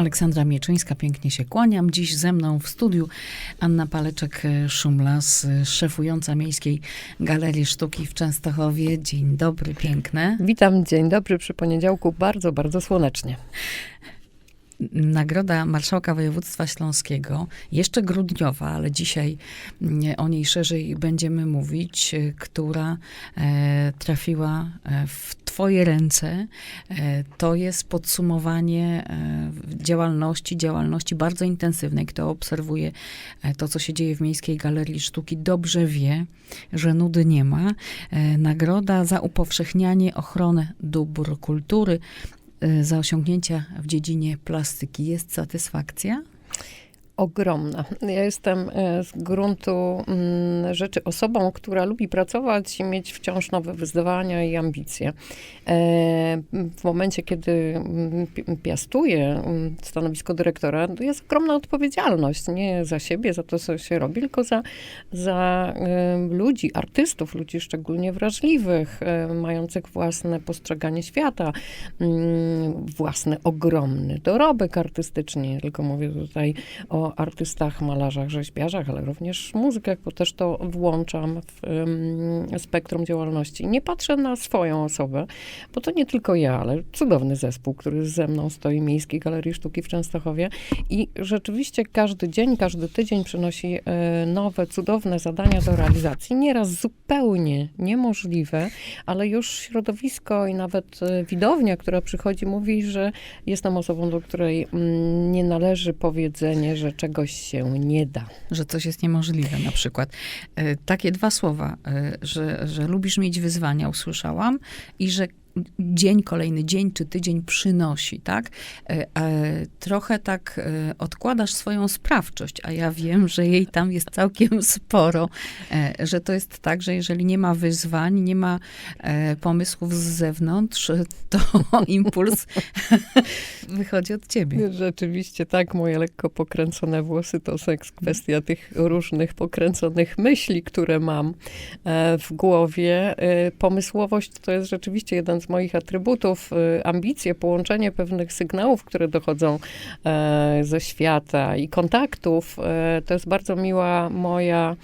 Aleksandra Mieczyńska, pięknie się kłaniam. Dziś ze mną w studiu Anna Paleczek-Szumlas, szefująca Miejskiej Galerii Sztuki w Częstochowie. Dzień dobry, piękne. Witam, dzień dobry przy poniedziałku, bardzo, bardzo słonecznie. Nagroda Marszałka Województwa Śląskiego, jeszcze grudniowa, ale dzisiaj mm, o niej szerzej będziemy mówić, y, która e, trafiła e, w Twoje ręce. E, to jest podsumowanie e, działalności, działalności bardzo intensywnej. Kto obserwuje e, to, co się dzieje w Miejskiej Galerii Sztuki, dobrze wie, że nudy nie ma. E, Nagroda za upowszechnianie, ochronę dóbr kultury za osiągnięcia w dziedzinie plastyki. Jest satysfakcja? Ogromna. Ja jestem e, z gruntu mm, rzeczy osobą, która lubi pracować i mieć wciąż nowe wyzwania i ambicje. E, W momencie, kiedy mm, pi- piastuję mm, stanowisko dyrektora, to jest ogromna odpowiedzialność. Nie za siebie, za to, co się robi, tylko za, za e, ludzi, artystów, ludzi szczególnie wrażliwych, mających własne postrzeganie świata, własny ogromny dorobek artystyczny. Nie tylko mówię tutaj o artystach, malarzach, rzeźbiarzach, ale również muzykach, bo też to włączam w ym, spektrum działalności. Nie patrzę na swoją osobę, bo to nie tylko ja, ale cudowny zespół, który ze mną stoi, Miejskiej Galerii Sztuki w Częstochowie i rzeczywiście każdy dzień, każdy tydzień przynosi e, nowe, cudowne zadania do realizacji, nieraz zupełnie niemożliwe, ale już środowisko i nawet e, widownia, która przychodzi, mówi, że jestem osobą, do której mm, nie należy powiedzenie, że czegoś się nie da. Że coś jest niemożliwe na przykład. E, Takie dwa słowa, e, że, że lubisz mieć wyzwania, usłyszałam, i że dzień, kolejny dzień czy tydzień przynosi, tak? E, e, Trochę tak e, odkładasz swoją sprawczość, a ja wiem, że jej tam jest całkiem sporo, że to jest tak, że jeżeli nie ma wyzwań, nie ma pomysłów z zewnątrz, to impuls wychodzi od ciebie. Rzeczywiście tak, moje lekko pokręcone włosy to seks, kwestia tych różnych pokręconych myśli, które mam w głowie. Pomysłowość to jest rzeczywiście jeden z moich atrybutów, e, ambicje, połączenie pewnych sygnałów, które dochodzą e, ze świata i kontaktów. E, To jest bardzo miła moja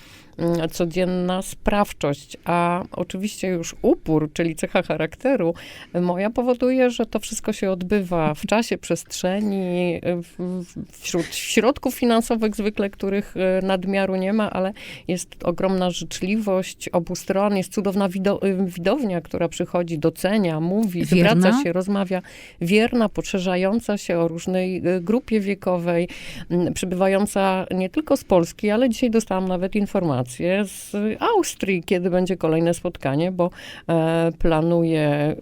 codzienna sprawczość, a oczywiście już upór, czyli cecha charakteru, moja powoduje, że to wszystko się odbywa w czasie, przestrzeni, wśród środków finansowych zwykle, których e, nadmiaru nie ma, ale jest ogromna życzliwość obu stron, jest cudowna e, widownia, która przychodzi, docenia, mówi, Wierna? zwraca się, rozmawia, wierna, poszerzająca się o różnej e, grupie wiekowej, przybywająca nie tylko z Polski, ale dzisiaj dostałam nawet informację z Austrii, kiedy będzie kolejne spotkanie, bo e, planuje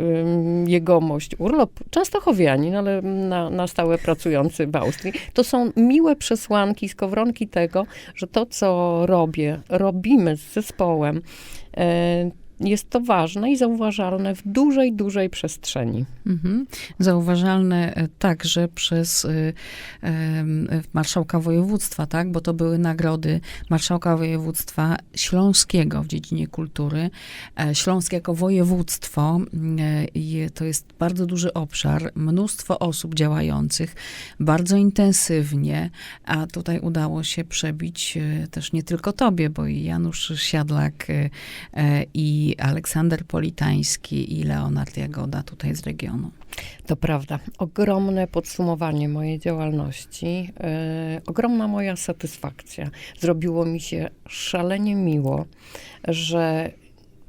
jegomość urlop, częstochowianin, ale na, na stałe pracujący w Austrii. To są miłe przesłanki, skowronki tego, że to, co robię, robimy z zespołem, e, jest to ważne i zauważalne w dużej, dużej przestrzeni. Mhm. Zauważalne e, także przez y, e, marszałka województwa, tak? Bo to były nagrody marszałka województwa śląskiego w dziedzinie kultury. E, Śląsk jako województwo, i to jest bardzo duży obszar, mnóstwo osób działających, bardzo intensywnie, a tutaj udało się przebić też nie tylko tobie, bo i Janusz Siadlak e, i Aleksander Politański i Leonard Jagoda tutaj z regionu. To prawda. Ogromne podsumowanie mojej działalności, e, ogromna moja satysfakcja. Zrobiło mi się szalenie miło, że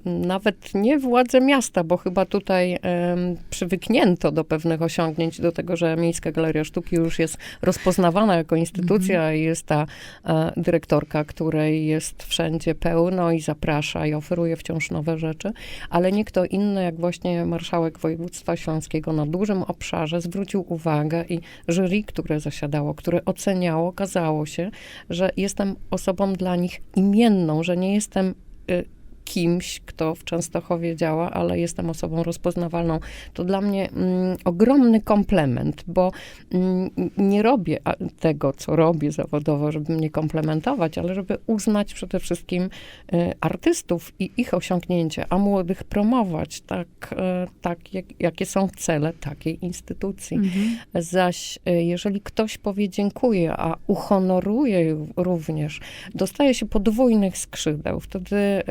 nawet nie władze miasta, bo chyba tutaj em, przywyknięto do pewnych osiągnięć, do tego, że Miejska Galeria Sztuki już jest rozpoznawana jako instytucja i jest ta e, dyrektorka, której jest wszędzie pełno i zaprasza i oferuje wciąż nowe rzeczy, ale nie kto inny, jak właśnie marszałek województwa śląskiego na dużym obszarze zwrócił uwagę i jury, które zasiadało, które oceniało, okazało się, że jestem osobą dla nich imienną, że nie jestem y, kimś, kto w Częstochowie działa, ale jestem osobą rozpoznawalną. To dla mnie mm, ogromny komplement, bo mm, nie robię tego, co robię zawodowo, żeby mnie komplementować, ale żeby uznać przede wszystkim y, artystów i ich osiągnięcia, a młodych promować, tak, y, tak jak, jakie są cele takiej instytucji. Mhm. Zaś y, jeżeli ktoś powie dziękuję, a uhonoruje również, dostaje się podwójnych skrzydeł. Wtedy y,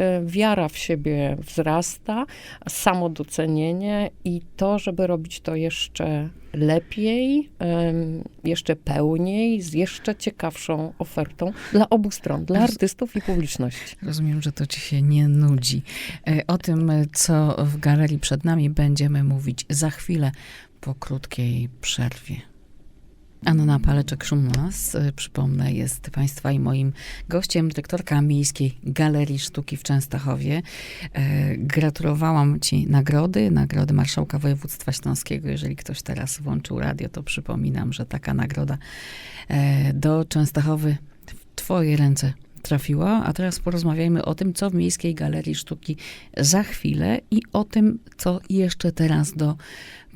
wiara w siebie wzrasta, samodocenienie i to, żeby robić to jeszcze lepiej, jeszcze pełniej, z jeszcze ciekawszą ofertą dla obu stron, dla artystów i publiczności. Rozumiem, że to ci się nie nudzi. E, O tym, co w galerii przed nami, będziemy mówić za chwilę po krótkiej przerwie. Anna Paleczek-Szumlas, e, przypomnę, jest Państwa i moim gościem, dyrektorka Miejskiej Galerii Sztuki w Częstochowie. E, Gratulowałam Ci nagrody, nagrody Marszałka Województwa Śląskiego. Jeżeli ktoś teraz włączył radio, to przypominam, że taka nagroda e, do Częstochowy w Twoje ręce trafiła, a teraz porozmawiajmy o tym, co w Miejskiej Galerii Sztuki za chwilę i o tym, co jeszcze teraz do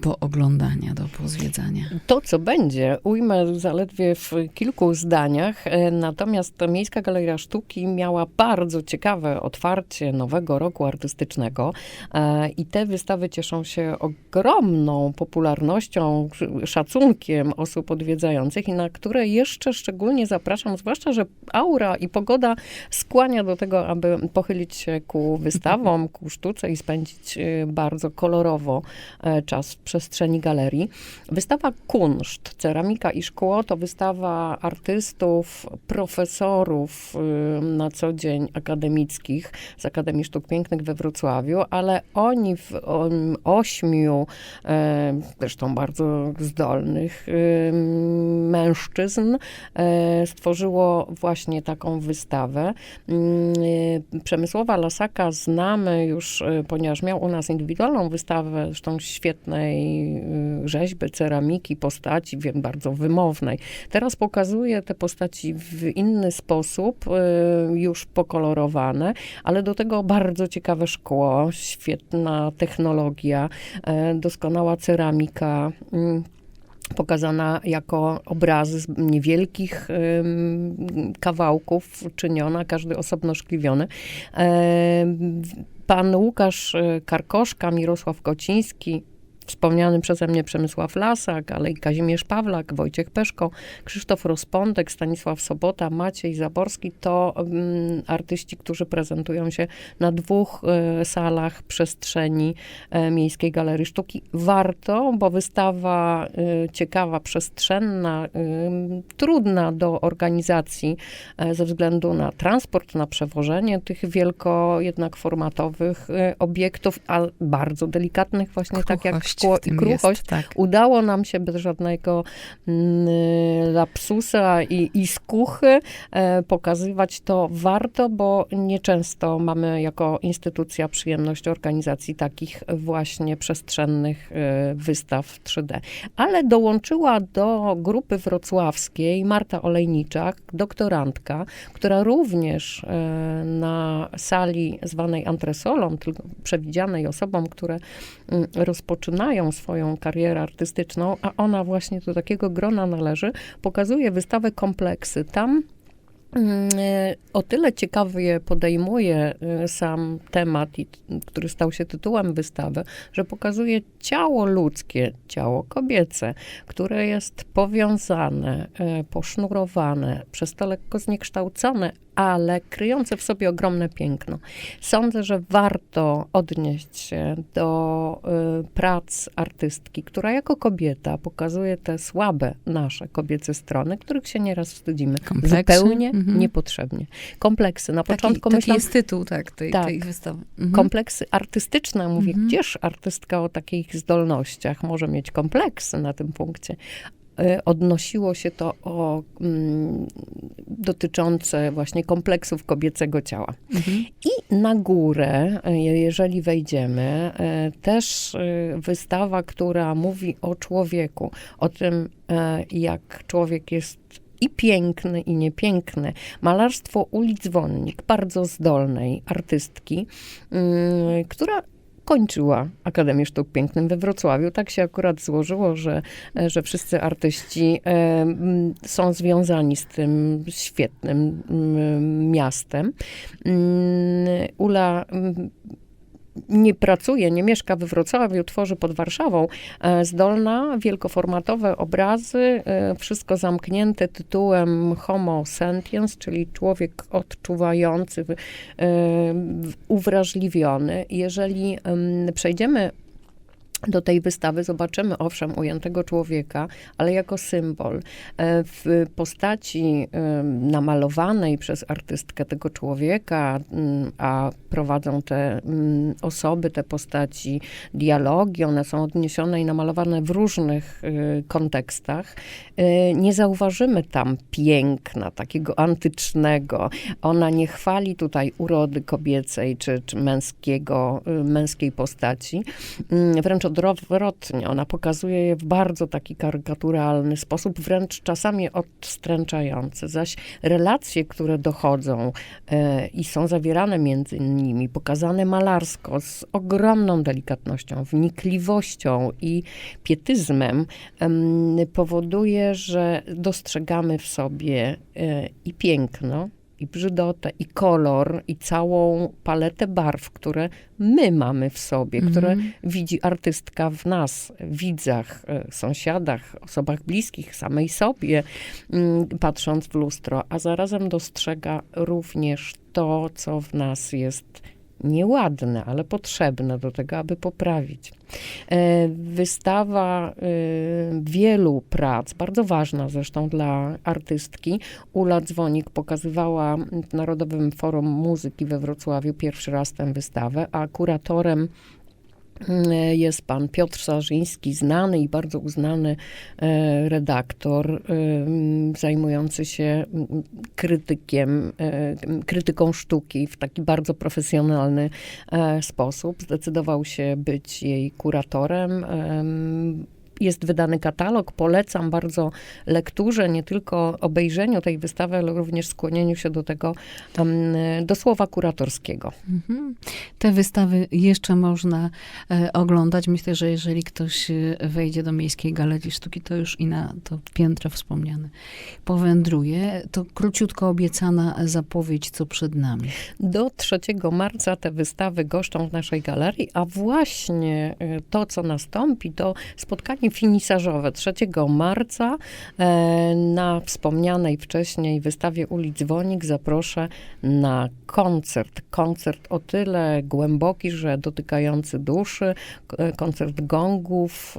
pooglądania, do pozwiedzania. To, co będzie, ujmę zaledwie w kilku zdaniach. e, Natomiast Miejska Galeria Sztuki miała bardzo ciekawe otwarcie nowego roku artystycznego e, i te wystawy cieszą się ogromną popularnością, sz- szacunkiem osób odwiedzających i na które jeszcze szczególnie zapraszam, zwłaszcza, że aura i pogoda skłania do tego, aby pochylić się ku wystawom, ku sztuce i spędzić e, bardzo kolorowo czas przestrzeni galerii. Wystawa Kunszt, Ceramika i Szkło to wystawa artystów, profesorów na co dzień akademickich z Akademii Sztuk Pięknych we Wrocławiu, ale oni w ośmiu, e, zresztą bardzo zdolnych mężczyzn e, stworzyło właśnie taką wystawę. Y, Przemysłowa Lasaka znamy już, y, ponieważ miał u nas indywidualną wystawę, zresztą świetnej y, rzeźby, ceramiki, postaci, wiem, bardzo wymownej. Teraz pokazuje te postaci w inny sposób, y, już pokolorowane, ale do tego bardzo ciekawe szkło, świetna technologia, e, doskonała ceramika. pokazana jako obrazy z niewielkich ym, kawałków czyniona, każdy osobno szkliwiony. Em, Pan Łukasz y, Karkoszka, Mirosław Kociński, wspomniany przeze mnie Przemysław Lasak, ale i Kazimierz Pawlak, Wojciech Peszko, Krzysztof Rozpądek, Stanisław Sobota, Maciej Zaborski to mm, artyści, którzy prezentują się na dwóch e, salach przestrzeni e, Miejskiej Galerii Sztuki. Warto, bo wystawa e, ciekawa, przestrzenna, trudna do organizacji ze względu na transport, na przewożenie tych wielko jednak formatowych obiektów, a bardzo delikatnych właśnie tak jak Kruchość szkło i kruchość. Jest, tak. Udało nam się bez żadnego mm, lapsusa i, i skuchy e, pokazywać to warto, bo nieczęsto mamy jako instytucja przyjemność organizacji takich właśnie przestrzennych e, wystaw 3D. Ale dołączyła do grupy wrocławskiej Marta Olejniczak, doktorantka, która również e, na sali zwanej antresolą, tylko przewidzianej osobom, które mm, rozpoczynają swoją karierę artystyczną, a ona właśnie do takiego grona należy, pokazuje wystawę kompleksy. Tam mm, e, o tyle ciekawie podejmuje e, sam temat, który stał się tytułem wystawy, że pokazuje ciało ludzkie, ciało kobiece, które jest powiązane, e, posznurowane, przez to lekko zniekształcone, ale kryjące w sobie ogromne piękno. Sądzę, że warto odnieść się do y, prac artystki, która jako kobieta pokazuje te słabe nasze kobiece strony, których się nieraz wstydzimy. Kompleksy? Zupełnie Mhm. niepotrzebnie. Kompleksy. Na Taki, początku taki myślałam, jest tytuł tak, tej, Tak. tej wystawy. Mhm. kompleksy artystyczne. Mówię, Mhm. gdzież artystka o takich zdolnościach może mieć kompleksy na tym punkcie? Y, Odnosiło się to o mm, dotyczące właśnie kompleksów kobiecego ciała. Mhm. I na górę, e, jeżeli wejdziemy, e, też wystawa, która mówi o człowieku, o tym, jak człowiek jest i piękny, i niepiękny. Malarstwo Uli Dzwonnik, bardzo zdolnej artystki, która kończyła Akademię Sztuk Pięknych we Wrocławiu. Tak się akurat złożyło, że, że wszyscy artyści e, są związani z tym świetnym miastem. Mm, Ula nie pracuje, nie mieszka we Wrocławiu, tworzy pod Warszawą. E, Zdolna, wielkoformatowe obrazy, e, wszystko zamknięte tytułem Homo sentiens, czyli człowiek odczuwający, e, uwrażliwiony. Jeżeli em, przejdziemy do tej wystawy zobaczymy, owszem, ujętego człowieka, ale jako symbol. E, W postaci namalowanej przez artystkę tego człowieka, mm, a prowadzą te mm, osoby, te postaci dialogi, one są odniesione i namalowane w różnych y, kontekstach, y, nie zauważymy tam piękna, takiego antycznego. Ona nie chwali tutaj urody kobiecej czy, czy męskiego, y, męskiej postaci, Mm, wręcz odwrotnie. Ona pokazuje je w bardzo taki karykaturalny sposób, wręcz czasami odstręczający. Zaś relacje, które dochodzą e, i są zawierane między nimi, pokazane malarsko, z ogromną delikatnością, wnikliwością i pietyzmem, em, powoduje, że dostrzegamy w sobie e, i piękno, i brzydotę, i kolor, i całą paletę barw, które my mamy w sobie, które Mhm. widzi artystka w nas, widzach, e, sąsiadach, osobach bliskich, samej sobie, mm, patrząc w lustro, a zarazem dostrzega również to, co w nas jest nieładne, ale potrzebne do tego, aby poprawić. E, Wystawa e, wielu prac, bardzo ważna zresztą dla artystki. Ula Dzwonik pokazywała w Narodowym Forum Muzyki we Wrocławiu pierwszy raz tę wystawę, a kuratorem jest pan Piotr Sarzyński, znany i bardzo uznany e, redaktor, e, zajmujący się krytykiem, e, krytyką sztuki w taki bardzo profesjonalny e, sposób. Zdecydował się być jej kuratorem. Jest wydany katalog. Polecam bardzo lekturze, nie tylko obejrzeniu tej wystawy, ale również skłonieniu się do tego, do słowa kuratorskiego. Mhm. Te wystawy jeszcze można e, oglądać. Myślę, że jeżeli ktoś e, wejdzie do Miejskiej Galerii Sztuki, to już i na to piętro wspomniane powędruje. To króciutko obiecana zapowiedź, co przed nami. Do 3 marca te wystawy goszczą w naszej galerii, a właśnie y, to, co nastąpi, to spotkanie finisażowe 3 marca e, na wspomnianej wcześniej wystawie Uli Dzwonik zaproszę na koncert. Koncert o tyle głęboki, że dotykający duszy, e, koncert gongów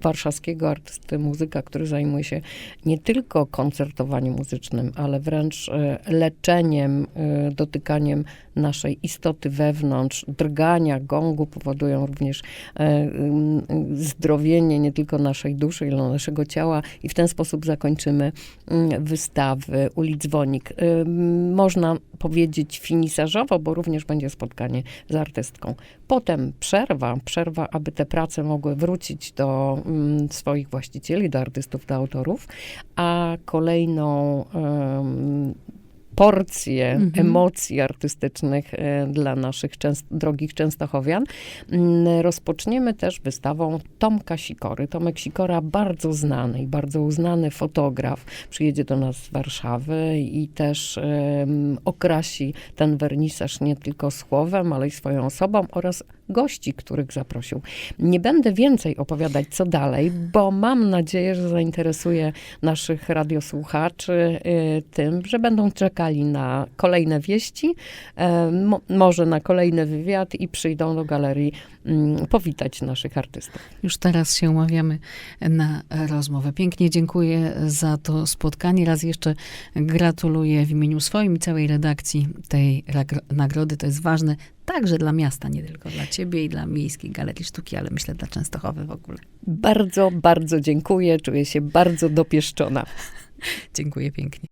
warszawskiego artysty, muzyka, który zajmuje się nie tylko koncertowaniem muzycznym, ale wręcz e, leczeniem, dotykaniem naszej istoty wewnątrz. Drgania gongu powodują również e, ym, zdrowienie nie tylko naszej duszy, ale naszego ciała i w ten sposób zakończymy mm, wystawy Uli Dzwonik. Ym, Można powiedzieć finisażowo, bo również będzie spotkanie z artystką. Potem przerwa, przerwa, aby te prace mogły wrócić do mm, swoich właścicieli, do artystów, do autorów, a kolejną em, porcję Mhm. emocji artystycznych e, dla naszych częst- drogich Częstochowian mm, rozpoczniemy też wystawą Tomka Sikory. Tomek Sikora bardzo znany i bardzo uznany fotograf. Przyjedzie do nas z Warszawy i też em, okrasi ten wernisaż nie tylko słowem, ale i swoją osobą oraz gości, których zaprosił. Nie będę więcej opowiadać, co dalej, bo mam nadzieję, że zainteresuje naszych radiosłuchaczy y, tym, że będą czekali na kolejne wieści, e, mo, może na kolejny wywiad i przyjdą do galerii mm, powitać naszych artystów. Już teraz się umawiamy na rozmowę. Pięknie dziękuję za to spotkanie. Raz jeszcze gratuluję w imieniu swoim i całej redakcji tej nagrody. To jest ważne także dla miasta, nie tylko dla ciebie i dla Miejskiej Galerii Sztuki, ale myślę dla Częstochowy w ogóle. Bardzo, bardzo dziękuję. Czuję się bardzo dopieszczona. Dziękuję pięknie.